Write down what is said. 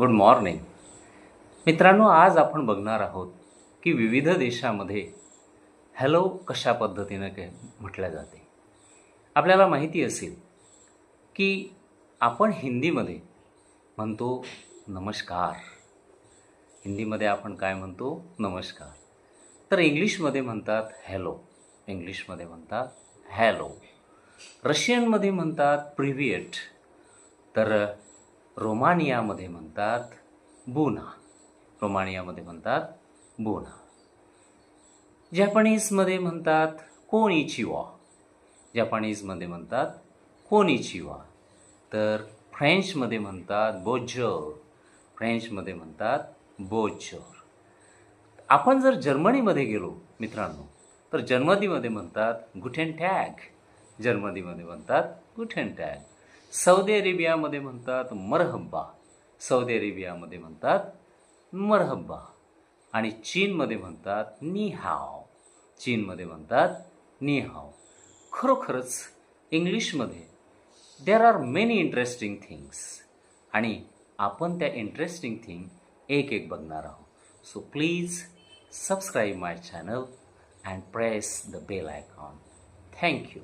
Good morning मित्रांनो आज आपण बघणार आहोत की विविध देशामध्ये हॅलो कशा पद्धतीनं काय म्हटल्या जाते. आपल्याला माहिती असेल की आपण हिंदीमध्ये म्हणतो नमस्कार. हिंदीमध्ये आपण काय म्हणतो? नमस्कार. तर इंग्लिशमध्ये म्हणतात हॅलो इंग्लिशमध्ये म्हणतात हॅलो रशियनमध्ये म्हणतात प्रिव्हिएट तर रोमानियामध्ये म्हणतात बुना. रोमानियामध्ये म्हणतात बुना. जॅपनीजमध्ये म्हणतात कोनिचिवा. जपानीजमध्ये म्हणतात कोनिचिवा. तर फ्रेंचमध्ये म्हणतात बोजर फ्रेंचमध्ये म्हणतात बोजर आपण जर जर्मनीमध्ये गेलो मित्रांनो तर जर्मनीमध्ये म्हणतात गुठेन टॅग. जर्मनीमध्ये म्हणतात गुठेन टॅग. सौदी अरेबियामध्ये म्हणतात मरहब्बा. सौदी अरेबियामध्ये म्हणतात मरहब्बा. आणि चीनमध्ये म्हणतात निहाव. चीनमध्ये म्हणतात निहाव. खरोखरच इंग्लिशमध्ये there are many interesting things आणि आपण त्या इंटरेस्टिंग थिंग एक एक बघणार आहोत. So please subscribe my channel and press the bell icon thank you